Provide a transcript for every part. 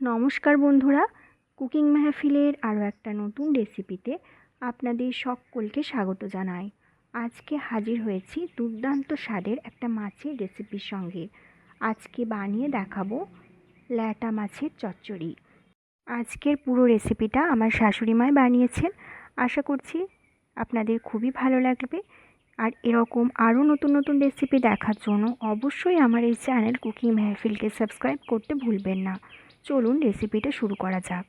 নমস্কার বন্ধুরা, কুকিং মেহফিলের আরও একটা নতুন রেসিপিতে আপনাদের সকলকে স্বাগত জানাই। আজকে হাজির হয়েছি দুর্দান্ত স্বাদের একটা মাছের রেসিপির সঙ্গে। আজকে বানিয়ে দেখাবো ল্যাটা মাছের চচ্চড়ি। আজকের পুরো রেসিপিটা আমার শাশুড়ি মায় বানিয়েছেন। আশা করছি আপনাদের খুবই ভালো লাগবে। আর এরকম আরও নতুন নতুন রেসিপি দেখার জন্য অবশ্যই আমার এই চ্যানেল কুকিং মেহফিলকে সাবস্ক্রাইব করতে ভুলবেন না। চলুন রেসিপিটা শুরু করা যাক।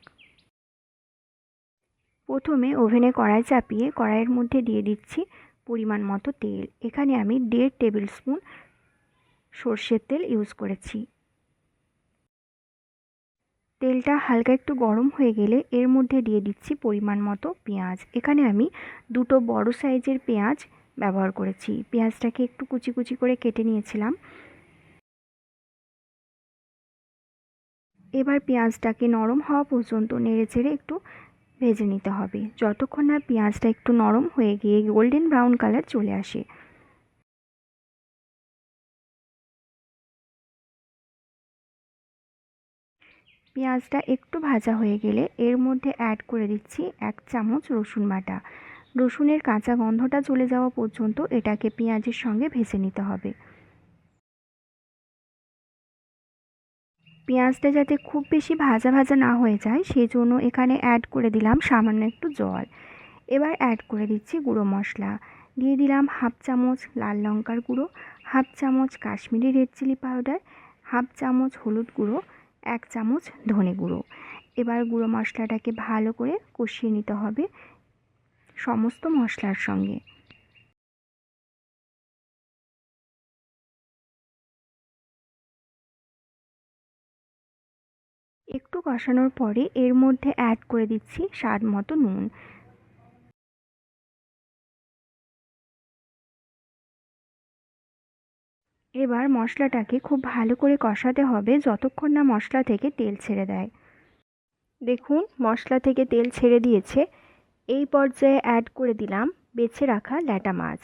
প্রথমে ওভেনে কড়াই চাপিয়ে কড়াইয়ের মধ্যে দিয়ে দিচ্ছি পরিমাণ মতো তেল। এখানে আমি দেড় টেবিল স্পুন সর্ষের তেল ইউজ করেছি। তেলটা হালকা একটু গরম হয়ে গেলে এর মধ্যে দিয়ে দিচ্ছি পরিমাণ মতো পেঁয়াজ। এখানে আমি দুটো বড় সাইজের পেঁয়াজ ব্যবহার করেছি। পেঁয়াজটাকে একটু কুচি কুচি করে কেটে নিয়েছিলাম। এবার পেঁয়াজটাকে নরম হওয়া পর্যন্ত নেড়ে চেড়ে একটু ভেজে নিতে হবে। যতক্ষণ না পেঁয়াজটা একটু নরম হয়ে গিয়ে গোল্ডেন ব্রাউন কালার চলে আসে। পেঁয়াজটা একটু ভাজা হয়ে গেলে এর মধ্যে অ্যাড করে দিচ্ছি এক চামচ রসুন বাটা। রসুনের কাঁচা গন্ধটা চলে যাওয়া পর্যন্ত এটাকে পেঁয়াজের সঙ্গে ভেজে নিতে হবে। পেঁয়াজটা যাতে খুব বেশি ভাজা ভাজা না হয়ে যায় সেই জন্য এখানে অ্যাড করে দিলাম সামান্য একটু জল। এবার অ্যাড করে দিচ্ছি গুঁড়ো মশলা। দিয়ে দিলাম হাফ চামচ লাল লঙ্কার গুঁড়ো, হাফ চামচ Kashmiri red chilli powder half চামচ হলুদ গুঁড়ো, এক চামচ ধনে গুঁড়ো। এবার গুঁড়ো মশলাটাকে ভালো করে কষিয়ে নিতে হবে সমস্ত মশলার সঙ্গে। একটু কষানোর পরে এর মধ্যে অ্যাড করে দিচ্ছি স্বাদ মতো নুন। এবার মশলাটাকে খুব ভালো করে কষাতে হবে যতক্ষণ না মশলা থেকে তেল ছেড়ে দেয়। দেখুন, মশলা থেকে তেল ছেড়ে দিয়েছে। এই পর্যায়ে অ্যাড করে দিলাম বেছে রাখা ল্যাটা মাছ।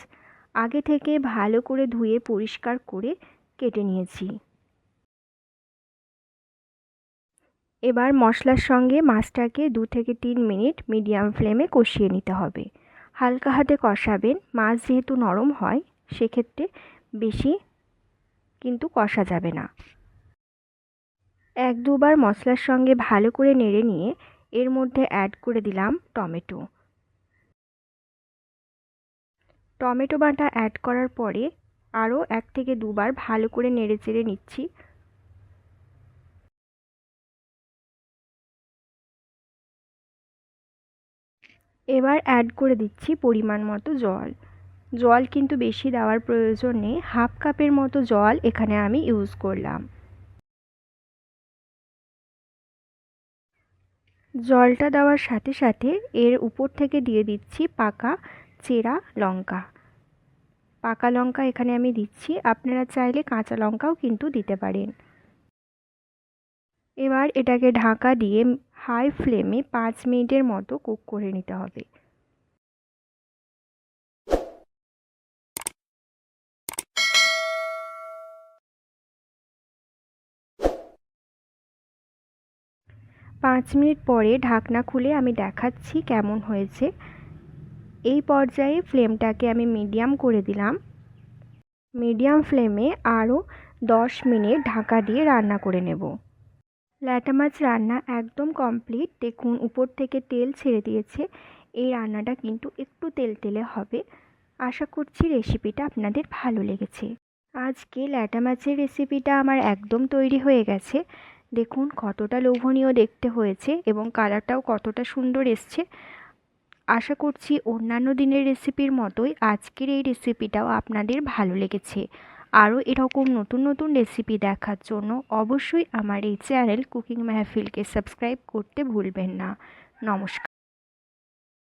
আগে থেকে ভালো করে ধুয়ে পরিষ্কার করে কেটে নিয়েছি। এবার মশলার সঙ্গে মাছটাকে দু থেকে তিন মিনিট মিডিয়াম ফ্লেমে কষিয়ে নিতে হবে। হালকা হাতে কষাবেন। মাছ যেহেতু নরম হয়, সেক্ষেত্রে বেশি কিন্তু কষা যাবে না। এক দুবার মশলার সঙ্গে ভালো করে নেড়ে নিয়ে এর মধ্যে অ্যাড করে দিলাম টমেটো। টমেটো বাটা অ্যাড করার পরে আরও এক থেকে দুবার ভালো করে নেড়ে চেড়ে নিচ্ছি। এবার অ্যাড করে দিচ্ছি পরিমাণ মতো জল। জল কিন্তু বেশি দেওয়ার প্রয়োজন নেই হাফ কাপের মতো জল এখানে আমি ইউজ করলাম। জলটা দেওয়ার সাথে সাথে এর উপর থেকে দিয়ে দিচ্ছি পাকা চেরা লঙ্কা। পাকা লঙ্কা এখানে আমি দিচ্ছি, আপনারা চাইলে কাঁচা লঙ্কাও কিন্তু দিতে পারেন। এবার এটাকে ঢাকা দিয়ে হাই ফ্লেমে পাঁচ মিনিটের মতো কুক করে নিতে হবে। পাঁচ মিনিট পরে ঢাকনা খুলে আমি দেখাচ্ছি কেমন হয়েছে। এই পর্যায়ে ফ্লেমটাকে আমি মিডিয়াম করে দিলাম। মিডিয়াম ফ্লেমে আরও দশ মিনিট ঢাকা দিয়ে রান্না করে নেব। ল্যাটা মাছ রান্না একদম কমপ্লিট দেখুন, উপর থেকে তেল ছেড়ে দিয়েছে। এই রান্নাটা কিন্তু একটু তেল তেলে হবে। আশা করছি রেসিপিটা আপনাদের ভালো লেগেছে। আজকে ল্যাটা মাছের রেসিপিটা আমার একদম তৈরি হয়ে গেছে। দেখুন, কতটা লোভনীয় দেখতে হয়েছে এবং কালারটাও কতটা সুন্দর এসছে। আশা করছি অন্যান্য দিনের রেসিপির মতোই আজকের এই রেসিপিটাও আপনাদের ভালো লেগেছে। আরও এরকম নতুন নতুন রেসিপি দেখার জন্য অবশ্যই আমার এই চ্যানেল কুকিং মেহফিলকে সাবস্ক্রাইব করতে ভুলবেন না। নমস্কার।